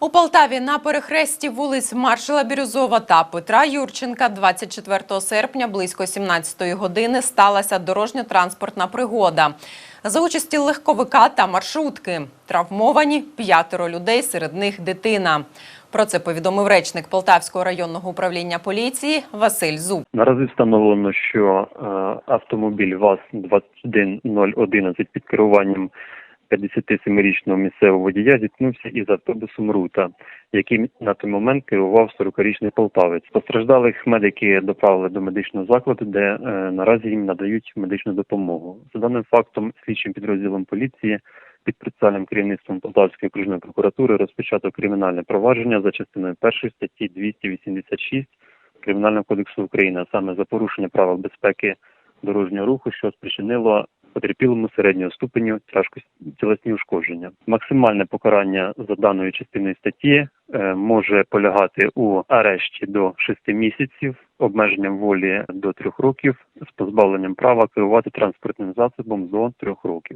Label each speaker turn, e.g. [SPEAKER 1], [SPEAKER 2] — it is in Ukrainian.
[SPEAKER 1] У Полтаві на перехресті вулиць Маршала Бірюзова та Петра Юрченка 24 серпня близько 17-ї години сталася дорожньо-транспортна пригода. За участі легковика та маршрутки травмовані п'ятеро людей, серед них дитина. Про це повідомив речник Полтавського районного управління поліції Василь Зуб.
[SPEAKER 2] Наразі встановлено, що е, автомобіль ВАЗ-21011 під керуванням 57-річного місцевого водія зіткнувся із автобусом Рута, яким на той момент керував 40-річний полтавець. Постраждалих медики доправили до медичного закладу, де е, наразі їм надають медичну допомогу. За даним фактом, слідчим підрозділом поліції під процесуальним керівництвом Полтавської окружної прокуратури розпочато кримінальне провадження за частиною першої статті 286 Кримінального кодексу України, саме за порушення правил безпеки дорожнього руху, що спричинило потерпілому середнього ступеню тяжкості тілесні ушкодження. Максимальне покарання за даною частиною статті е, може полягати у арешті до 6 місяців, обмеженням волі до 3 років з позбавленням права керувати транспортним засобом до 3 років.